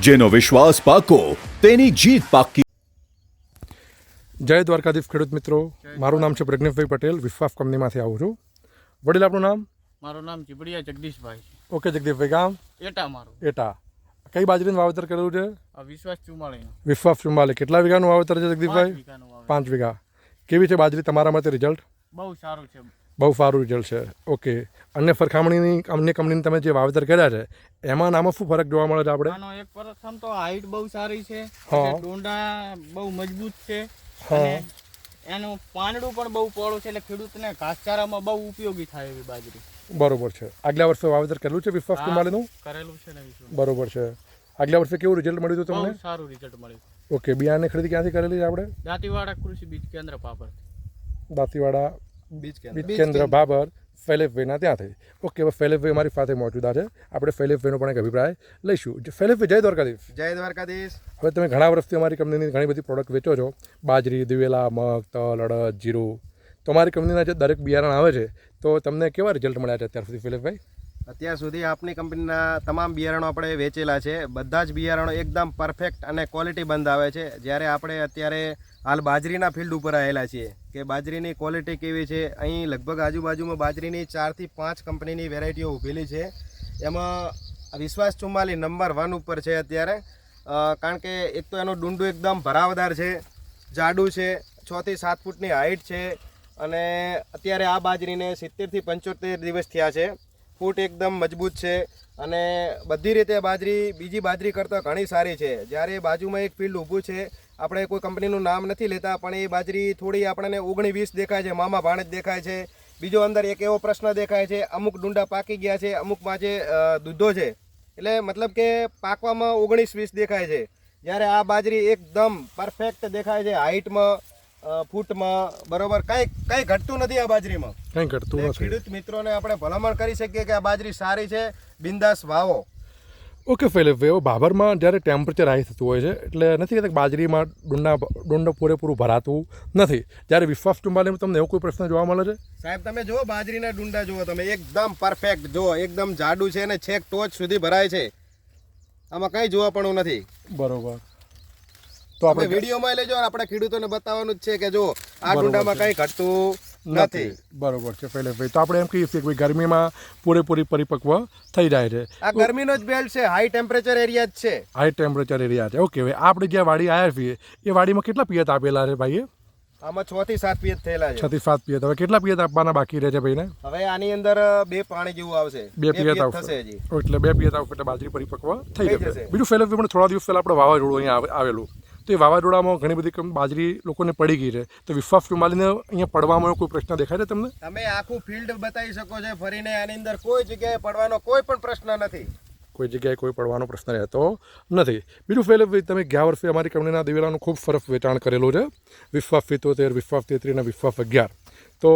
જેનો વિશ્વાસ પાકો તેની જીત પાકી. જય દ્વારકાધીશ ખેડૂત મિત્રો. મારું નામ છે પ્રજ્ઞેશભાઈ પટેલ. વિશ્વાસ કંપનીમાંથી આવું છું. વડીલ આપણું નામ? મારું નામ ચીબડિયા જગદીશભાઈ છે. ઓકે જગદીશભાઈ ગામ? એટા મારું. એટા. કઈ બાજરીનું વાવેતર કરેલું છે? આ વિશ્વાસ ચુમાળીનો. વિશ્વાસ ચુમ્માલી કેટલા વીઘાનું વાવેતર છે જગદીશભાઈ? પાંચ વીઘા. કેવી છે બાજરી તમારા માટે રિઝલ્ટ બહુ સારું છે. બહુ સારું રિઝલ્ટ છે. ઓકે અન્ય સરખામણીની અન્ય કંપનીની તમે જે વાવેતર કર્યા છે એમાં નામાં શું ફરક જોવા મળે છે આપણે? આનો એક પ્રથમ તો હાઈટ બહુ સારી છે. ડોંડા બહુ મજબૂત છે. અને એનું પાંદડું પણ બહુ પોળું છે એટલે ખેડૂતને ઘાસચારામાં બહુ ઉપયોગી થાય એવી બાજરી. બરોબર છે. આગલા વર્ષે વાવેતર કરેલું છે વિશ્વાસ હા, કરેલું છે ને બરોબર છે. આગલા વર્ષે કેવું રિઝલ્ટ મળ્યું હતું તમને? સારું રિઝલ્ટ મળ્યું. ઓકે બિયારણની ખરીદી ક્યાંથી કરેલી છે આપણે? દાંતીવાડા કૃષિ બીજ કેન્દ્ર પાપર દાંતીવાડા બીજ બીજ કેન્દ્ર બાબર ફૈલેફભાઈના ત્યાંથી ઓકે હવે ફૈલેફભાઈ અમારી સાથે મોજુદા છે. આપણે ફૈલેફભાઈનો પણ એક અભિપ્રાય લઈશું. જે જય દ્વારકાધીશ. જય દ્વારકાધીશ. હવે તમે ઘણા વર્ષથી અમારી કંપનીની ઘણી બધી પ્રોડક્ટ વેચો છો. બાજરી દિવેલા મગ તલ અડદ જીરું. તો અમારી કંપનીના જે દરેક બિયારણ આવે છે તો તમને કેવા રિઝલ્ટ મળ્યા છે અત્યાર સુધી ફેલેફભાઈ અત્યાર સુધી આપની કંપનીના તમામ બિયારણો આપણે વેચેલા છે. બધા જ બિયારણો એકદમ પરફેક્ટ અને ક્વોલિટી બંધ આવે છે. જ્યારે આપણે અત્યારે હાલ બાજરીના ફિલ્ડ ઉપર આવેલા છીએ. કે બાજરીની ક્વોલિટી કેવી છે? અહીં લગભગ આજુબાજુમાં બાજરીની ચારથી પાંચ કંપનીની વેરાયટીઓ ઊભેલી છે. એમાં વિશ્વાસ ચુમ્માલી નંબર વન ઉપર છે અત્યારે. કારણ કે એક તો એનું ડુંડું એકદમ ભરાવદાર છે, જાડું છે છથી સાત ફૂટની હાઇટ છે અને અત્યારે આ બાજરીને સિત્તેરથી પંચોતેર દિવસ થયા છે. ફૂટ એકદમ મજબૂત છે અને બધી રીતે બાજરી બીજી બાજરી કરતાં ઘણી સારી છે. જ્યારે બાજુમાં એક ફિલ્ડ ઊભું છે આપણે કોઈ કંપનીનું નામ નથી લેતા પણ એ બાજરી થોડી આપણને ઓગણી વીસ દેખાય છે મામા ભાણેજ દેખાય છે. બીજો અંદર એક એવો પ્રશ્ન દેખાય છે અમુક ડુંડા પાકી ગયા છે અમુકમાં જે દૂધો છે. એટલે મતલબ કે પાકવામાં ઓગણીસ વીસ દેખાય છે. જ્યારે આ બાજરી એકદમ પરફેક્ટ દેખાય છે હાઈટમાં અ, ફૂટમાં બરોબર કાંઈ કઈ ઘટતું નથી આ બાજરીમાં. કંઈ ઘટતું નથી. ખેડૂત મિત્રોને આપણે ભલામણ કરી શકીએ કે આ બાજરી સારી છે બિંદાસ વાવો. ઓકે ફૈલેફભાઈ હવે બાબરમાં જ્યારે ટેમ્પરેચર હાઈ થતું હોય છે એટલે નથી કહેતા બાજરીમાં ડુંડા ડુંડો પૂરેપૂરું ભરાતું નથી. જ્યારે વિશ્વાસ ચુમ્માલીમાં તમને એવો કોઈ પ્રશ્ન જોવા મળે છે? સાહેબ તમે જુઓ બાજરીના ડુંડા જુઓ તમે એકદમ પરફેક્ટ જુઓ એકદમ જાડું છે અને છેક ટોચ સુધી ભરાય છે. આમાં કંઈ જોવા પણ નથી. બરોબર. તો આપણે વિડીયોમાં લેજો અને આપણે ખેડૂતોને બતાવવાનું જ છે કે જો આ ડુંડામાં કંઈ ઘટતું નથી. બરોબર છે ફૈલેફભાઈ તો આપણે એમ કહીએ છીએ કે ભાઈ ગરમીમાં પૂરેપૂરી પરિપક્વ થઈ જાય છે. આ ગરમીનો જ બેલ્ટ છે હાઈ ટેમ્પરેચર એરિયા જ છે. હાઈ ટેમ્પરેચર એરિયા છે. ઓકે ભાઈ આપણે જ્યાં વાડી આવ્યા છીએ એ વાડીમાં કેટલા પિયત આપેલા છે ભાઈએ? આમાં છ થી સાત પિયત થયેલા છે. છ થી સાત પિયત. હવે કેટલા પિયત આપવાના બાકી રહે છે ભાઈને? હવે આની અંદર બે પાણી જેવું આવશે. બે પિયત આવશે. એટલે બે પિયત આવશે એટલે બાજરી પરિપક્વ થઈ જશે. બીજું ફેલે પણ થોડા દિવસ પહેલાં આપણે વાવાઝોડું અહીંયા આવેલું. તો એ વાવાઝોડામાં ઘણી બધી બાજરી લોકોને પડી ગઈ છે તો વિશ્વાસ ચુમાલીને અહીંયા પડવામાં કોઈ પ્રશ્ન દેખાય છે તમને? તમે આખું ફિલ્ડ બતાવી શકો છો ફરીને આની અંદર કોઈ જગ્યાએ પડવાનો કોઈ પણ પ્રશ્ન નથી. કોઈ જગ્યાએ કોઈ પડવાનો પ્રશ્ન રહેતો નથી. બીજું ફેલ તમે ગયા વર્ષે અમારી કંપનીના દિવેલાનું ખૂબ સરસ વેચાણ કરેલું છે. વિશ્વાસ સિત્તોતેર વિશ્વાસ તેત્રી અને વિશ્વાસ અગિયાર. તો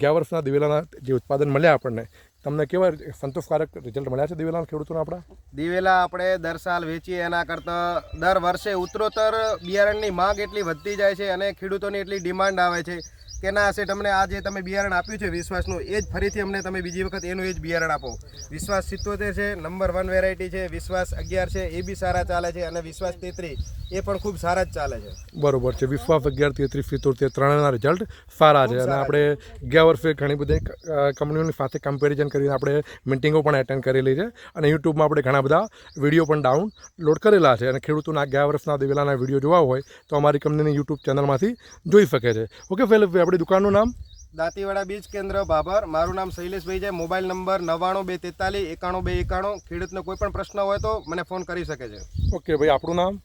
ગયા વર્ષના દિવેલાના જે ઉત્પાદન મળ્યા આપણને તમને કેવા સંતોષકારક રિઝલ્ટ મળ્યા છે દિવેલાના ખેડૂતોને આપણા? દિવેલા આપણે દર સાલ વેચીએ, એના કરતાં દર વર્ષે ઉત્તરોત્તર બિયારણની માંગ એટલી વધતી જાય છે અને ખેડૂતોની એટલી ડિમાન્ડ આવે છે. કે ના સેઠ અમને આ જે તમે બિયારણ આપ્યું છે વિશ્વાસનું એ જ ફરીથી અમને તમે બીજી વખત એનું એ જ બિયારણ આપો. વિશ્વાસ સિત્તોતેર છે નંબર વન વેરાયટી છે વિશ્વાસ અગિયાર છે એ બી સારા ચાલે છે અને વિશ્વાસ તેત્રીસ એ પણ ખૂબ સારા જ ચાલે છે. બરોબર છે વિશ્વાસ અગિયાર તેત્રીસ સિત્તોતેર ત્રણેયના રિઝલ્ટ સારા છે અને આપણે ગયા વર્ષે ઘણી બધી કંપનીઓની સાથે કમ્પેરિઝન કરીને આપણે મિટિંગો પણ એટેન્ડ કરેલી છે અને યુટ્યુબમાં આપણે ઘણા બધા વીડિયો પણ ડાઉનલોડ કરેલા છે અને ખેડૂતોના ગયા વર્ષના દિવેલાના વીડિયો જોવા હોય તો અમારી કંપનીની યુટ્યુબ ચેનલમાંથી જોઈ શકે છે. ઓકે ફેલેભાઈ આપણી દુકાનનું નામ? દાંતીવાડા બીજ કેન્દ્ર બાબર. મારું નામ શૈલેષભાઈ છે. મોબાઈલ નંબર નવ્વાણું બે તેતાલીસ એકાણું બે એકાણું ખેડૂતનો કોઈ પણ પ્રશ્ન હોય તો મને ફોન કરી શકે છે. ઓકે ભાઈ આપણું નામ?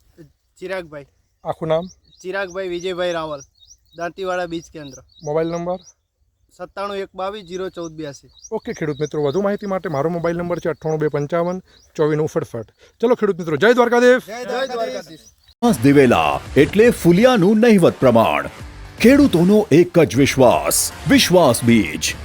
ચિરાગભાઈ. આખું નામ? ચિરાગભાઈ વિજયભાઈ રાવલ દાંતીવાડા બીજ કેન્દ્ર. Mobile number? સત્તાણું એક બાવીસ જીરો ચૌદ બ્યાસી. ઓકે ખેડૂત મિત્રો વધુ માહિતી માટે મારો મોબાઈલ નંબર છે અઠ્ઠાણું બે પંચાવન ચોવીસ ફટફટ ચલો ખેડૂત મિત્રો જય દ્વારકાદેવ જય દ્વારકાધીશ. દિવેલા એટલે ફુલિયાનું નહિવત પ્રમાણ. ખેડૂતોનો એક જ વિશ્વાસ વિશ્વાસ બીજ.